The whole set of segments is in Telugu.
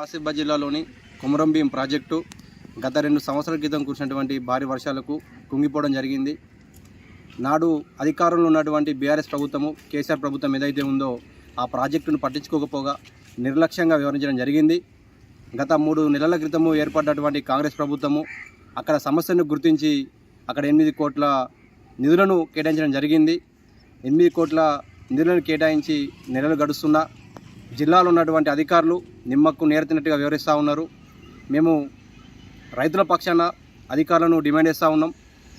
ఆసిఫాబాద్ జిల్లాలోని కుమరంభీం ప్రాజెక్టు గత రెండు సంవత్సరాల క్రితం కురిసినటువంటి భారీ వర్షాలకు కుంగిపోవడం జరిగింది. నాడు అధికారంలో ఉన్నటువంటి బీఆర్ఎస్ ప్రభుత్వము కేసీఆర్ ప్రభుత్వం ఏదైతే ఉందో ఆ ప్రాజెక్టును పట్టించుకోకపోగా నిర్లక్ష్యంగా వివరించడం జరిగింది. గత మూడు నెలల క్రితము ఏర్పడ్డటువంటి కాంగ్రెస్ ప్రభుత్వము అక్కడ సమస్యను గుర్తించి అక్కడ ఎనిమిది కోట్ల నిధులను కేటాయించడం జరిగింది. ఎనిమిది కోట్ల నిధులను కేటాయించి నెలలు గడుస్తున్నా జిల్లాలో ఉన్నటువంటి అధికారులు నిమ్మకు నేర్తినట్టుగా వివరిస్తూ ఉన్నారు. మేము రైతుల పక్షాన అధికారులను డిమాండ్ చేస్తూ ఉన్నాం.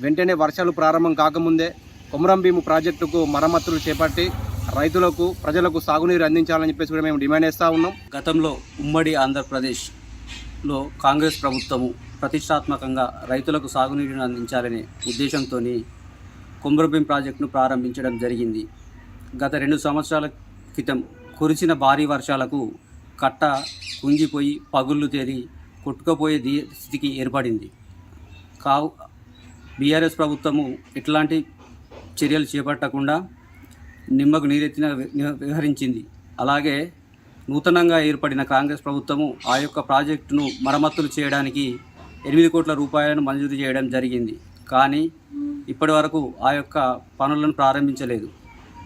వెంటనే వర్షాలు ప్రారంభం కాకముందే కొమరం భీము ప్రాజెక్టుకు మరమ్మతులు చేపట్టి రైతులకు ప్రజలకు సాగునీరు అందించాలని చెప్పేసి కూడా మేము డిమాండ్ చేస్తూ ఉన్నాం. గతంలో ఉమ్మడి ఆంధ్రప్రదేశ్లో కాంగ్రెస్ ప్రభుత్వము ప్రతిష్టాత్మకంగా రైతులకు సాగునీరుని అందించాలనే ఉద్దేశంతో కుమ్రభీం ప్రాజెక్టును ప్రారంభించడం జరిగింది. గత రెండు సంవత్సరాల క్రితం కురిసిన భారీ వర్షాలకు కట్ట కుంగిపోయి పగుళ్ళు తేలి కొట్టుకుపోయే స్థితికి ఏర్పడింది. కావు బీఆర్ఎస్ ప్రభుత్వము ఇట్లాంటి చర్యలు చేపట్టకుండా నిమ్మకు నీరెత్తిన వ్యవహరించింది. అలాగే నూతనంగా ఏర్పడిన కాంగ్రెస్ ప్రభుత్వము ఆ యొక్క ప్రాజెక్టును మరమ్మతులు చేయడానికి ఎనిమిది కోట్ల రూపాయలను మంజూరు చేయడం జరిగింది. కానీ ఇప్పటి వరకు ఆ యొక్క పనులను ప్రారంభించలేదు.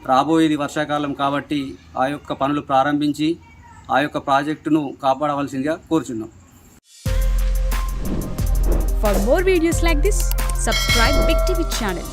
రాబోయేది వర్షాకాలం కాబట్టి ఆ యొక్క పనులు ప్రారంభించి ఆ యొక్క ప్రాజెక్టును కాపాడవలసిందిగా కోరుచున్నాం. For more videos like this subscribe big TV channel